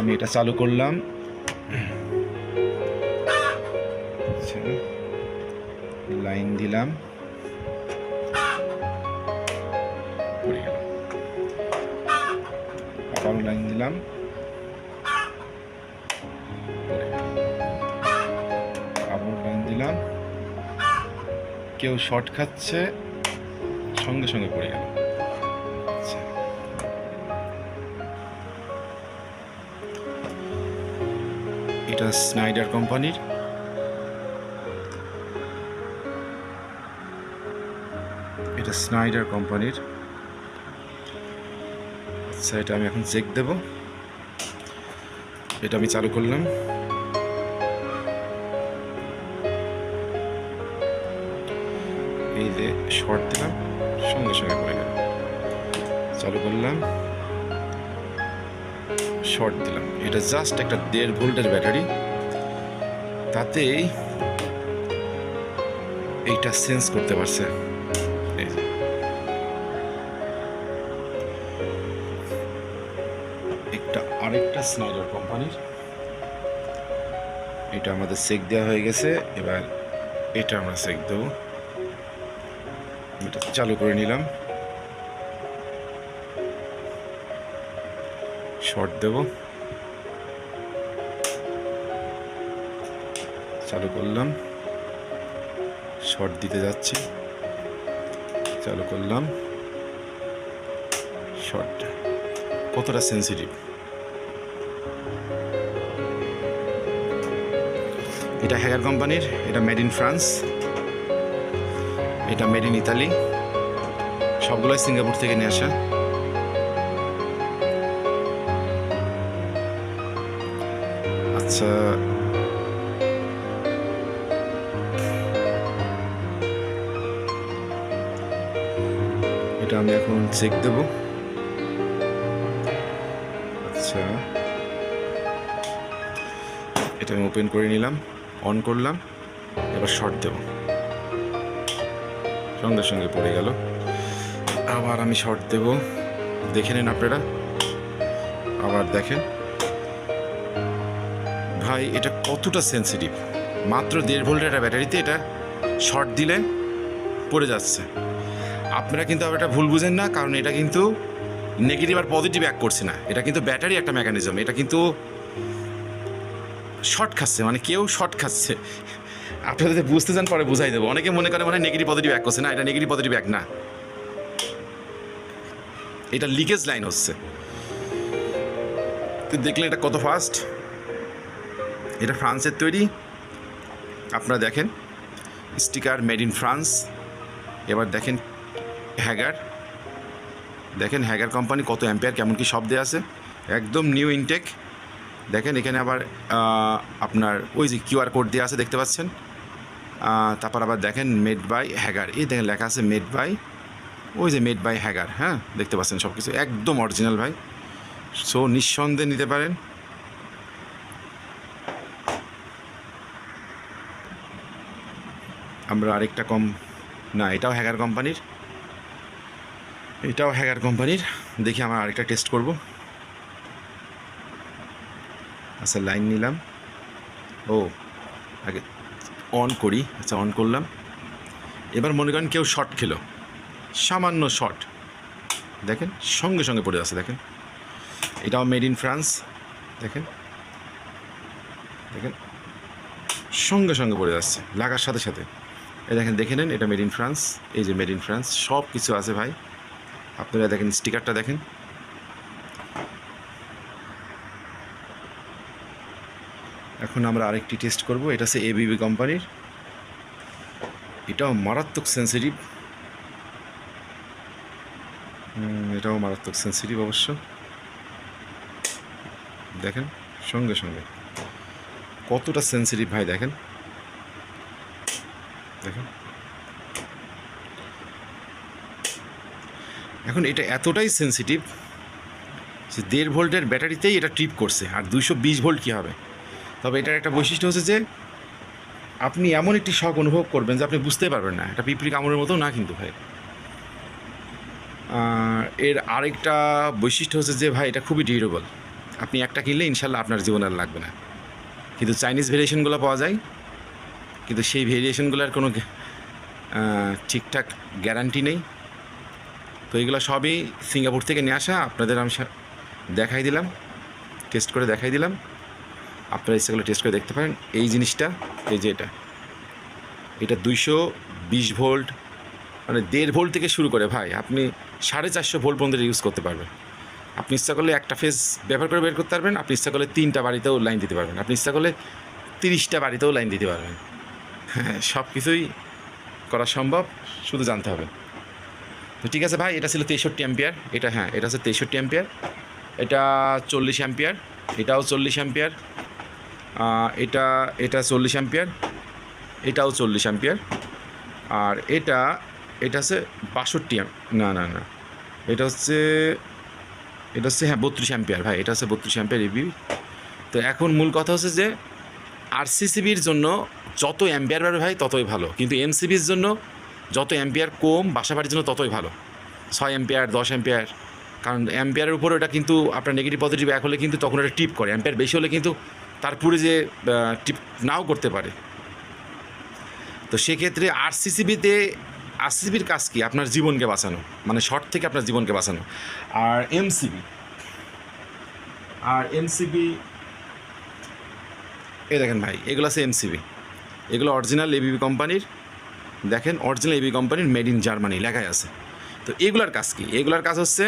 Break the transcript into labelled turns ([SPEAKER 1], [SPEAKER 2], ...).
[SPEAKER 1] আমি এটা চালু করলাম। আচ্ছা লাইন দিলাম। আবার লাইন দিলাম। আবার লাইন দিলাম। কেউ শর্ট খাচ্ছে, সঙ্গে সঙ্গে পড়ে গেল। এটা স্নাইডার কোম্পানির। এটা স্নাইডার কোম্পানির। আচ্ছা এটা আমি এখন চেক দেব। এটা আমি চালু করলাম। এই যে শর্ট দিলাম, সঙ্গে সঙ্গে পড়ে গেল। চালু করলাম। শর্ট দিলাম। এটা জাস্ট একটা দেড় ভোল্টের ব্যাটারি। তাতেই এইটা সেন্স করতে পারছে। একটা আরেকটা স্নাইডার কোম্পানির। এটা আমাদের চেক দেওয়া হয়ে গেছে। এবার এটা আমরা চেক দেবো। এটা চালু করে নিলাম। শর্ট দেব। চালু করলাম। শর্ট দিতে যাচ্ছি। চালু করলাম। শর্ট। কতটা সেন্সিটিভ এটা হ্যাগার কোম্পানির, এটা মেড ইন ফ্রান্স এটা মেড ইন ইতালি সবগুলোই সিঙ্গাপুর থেকে নিয়ে আসা। আচ্ছা। এটা আমি এখন চেক দেব। আচ্ছা। এটা আমি ওপেন করে নিলাম অন করলাম, এবার শর্ট দেব। সঙ্গে সঙ্গে পড়ে গেল। আবার আমি শর্ট দেব। দেখে নিন আপনারা। আবার দেখেন। ভাই, এটা কতটা সেন্সিটিভ মাত্র দেড় ভোল্টের একটা ব্যাটারিতে এটা শর্ট দিলে পড়ে যাচ্ছে। আপনারা কিন্তু আবার এটা ভুল বুঝেন না, কারণ এটা কিন্তু নেগেটিভ আর পজিটিভ এক করছে না। এটা কিন্তু ব্যাটারি একটা মেকানিজম এটা কিন্তু শর্ট খাচ্ছে মানে কেউ শর্ট খাচ্ছে। আপনারা যদি বুঝতে চান, পরে বুঝাই দেবো। অনেকে মনে করে মানে নেগেটিভ পজিটিভ এক করছে। না, এটা নেগেটিভ পজিটিভ এক না। এটা লিকেজ লাইন হচ্ছে। তো দেখলে এটা কত ফাস্ট এটা ফ্রান্সের তৈরি। আপনারা দেখেন, স্টিকার মেড ইন ফ্রান্স। এবার দেখেন, হ্যাগার। দেখেন, হ্যাগার কোম্পানি কত অ্যাম্পিয়ার, কেমন কি দেওয়া আছে। একদম নিউ ইনটেক। দেখেন, এখানে আবার আপনার ওই যে কিউআর কোড দেওয়া আছে, দেখতে পাচ্ছেন। তারপর আবার দেখেন, মেড বাই হ্যাগার। এই দেখেন, লেখা আছে মেড বাই, ওই যে মেড বাই হ্যাগার হ্যাঁ দেখতে পাচ্ছেন সব কিছু একদম অরিজিনাল ভাই। সো, নিঃসন্দেহে নিতে পারেন। আমরা আরেকটা কম, না, এটাও হ্যাগার কোম্পানির এটাও হ্যাগার কোম্পানির দেখি আমরা আরেকটা টেস্ট করব। আচ্ছা লাইন নিলাম। ও, আগে অন করি। আচ্ছা অন করলাম। এবার মনে করেন কেউ শর্ট খেলো। সামান্য শর্ট দেখেন, সঙ্গে সঙ্গে পড়ে যাচ্ছে, দেখেন। এটাও মেড ইন ফ্রান্স দেখেন। দেখেন। সঙ্গে সঙ্গে পড়ে যাচ্ছে, লাগার সাথে সাথে। দেখেন, দেখে নেন, এটা মেড ইন ফ্রান্স এই যে মেড ইন ফ্রান্স সব কিছু আছে ভাই। আপনারা দেখেন স্টিকারটা দেখেন। এখন আমরা আরেকটি টেস্ট করব, এটা হচ্ছে এবিবি কোম্পানির এটাও মারাত্মক সেন্সিটিভ এটাও মারাত্মক সেন্সিটিভ অবশ্য। দেখেন, সঙ্গে সঙ্গে। কতটা সেন্সিটিভ ভাই, দেখেন। দেখেন। এখন এটা এতটাই সেন্সিটিভ যে দেড় ভোল্টের ব্যাটারিতেই এটা ট্রিপ করছে, আর দুইশো বিশ ভোল্ট কী হবে? তবে এটার একটা বৈশিষ্ট্য হচ্ছে যে, আপনি এমন একটি শখ অনুভব করবেন যে আপনি বুঝতে পারবেন না। এটা পিঁপড়ি কামড়ের মতো না কিন্তু ভাই। এর আরেকটা বৈশিষ্ট্য হচ্ছে যে ভাই, এটা খুবই ডিউরেবল আপনি একটা কিনলে ইনশাল্লাহ আপনার জীবন আর লাগবে না। কিন্তু চাইনিজ ভেরিয়েশনগুলো পাওয়া যায়। কিন্তু সেই ভেরিয়েশনগুলোর কোনো ঠিকঠাক গ্যারান্টি নেই। তো এগুলো সবই সিঙ্গাপুর থেকে নিয়ে আসা। আপনাদের আমি দেখাই দিলাম টেস্ট করে দেখাই দিলাম। আপনারা সেগুলো টেস্ট করে দেখতে পারেন। এই জিনিসটা, এই যে এটা এটা দুইশো বিশ ভোল্ট মানে দেড় ভোল্ট থেকে শুরু করে ভাই। আপনি সাড়ে চারশো ভোল্ট পর্যন্ত ইউজ করতে পারবেন। আপনি ইচ্ছা করলে একটা ফেজ ব্যবহার করে বের করতে পারবেন। আপনি ইচ্ছা করলে তিনটা বাড়িতেও লাইন দিতে পারবেন। আপনি ইচ্ছা করলে তিরিশটা বাড়িতেও লাইন দিতে পারবেন। সব কিছুই করা সম্ভব, শুধু জানতে হবে। তো ঠিক আছে ভাই, এটা ছিল তেষট্টি অ্যাম্পিয়ার, এটা হ্যাঁ এটা হচ্ছে তেষট্টি অ্যাম্পিয়ার, এটা চল্লিশ অ্যাম্পিয়ার, এটাও চল্লিশ অ্যাম্পিয়ার এটা এটা চল্লিশ অ্যাম্পিয়ার, এটাও চল্লিশ অ্যাম্পিয়ার, আর এটা এটা হচ্ছে বাষট্টি না না না, এটা হচ্ছে এটা হচ্ছে হ্যাঁ বত্রিশ অ্যাম্পিয়ার ভাই, এটা হচ্ছে বত্রিশ অ্যাম্পিয়ার ইবি তো এখন মূল কথা হচ্ছে যে আরসিসিবির জন্য যত অ্যাম্পিয়ার বাড়বে ভাই ততই ভালো। কিন্তু এমসিবির জন্য যত অ্যাম্পিয়ার কম, বাসা বাড়ির জন্য ততই ভালো। ছয় অ্যাম্পিয়ার, দশ অ্যাম্পিয়ার, কারণ অ্যাম্পিয়ারের উপর ওটা কিন্তু আপনার নেগেটিভ পজিটিভ এক হলে কিন্তু তখন ওটা টিপ করে। অ্যাম্পিয়ার বেশি হলে কিন্তু তার পুরে যে টিপ নাও করতে পারে। তো সেক্ষেত্রে আরসিসিবিতে, আরসিসিবির কাজ কি? আপনার জীবনকে বাঁচানো। মানে শর্ট থেকে আপনার জীবনকে বাঁচানো। আর এমসিবি আর এমসিবি, এই দেখেন ভাই, এগুলো আছে এমসিবি। এগুলো অরিজিনাল এবিবি কোম্পানির দেখেন অরিজিনাল এবি কোম্পানির মেড ইন জার্মানি লেখাই আছে। তো এগুলার কাজ কি? এগুলার কাজ হচ্ছে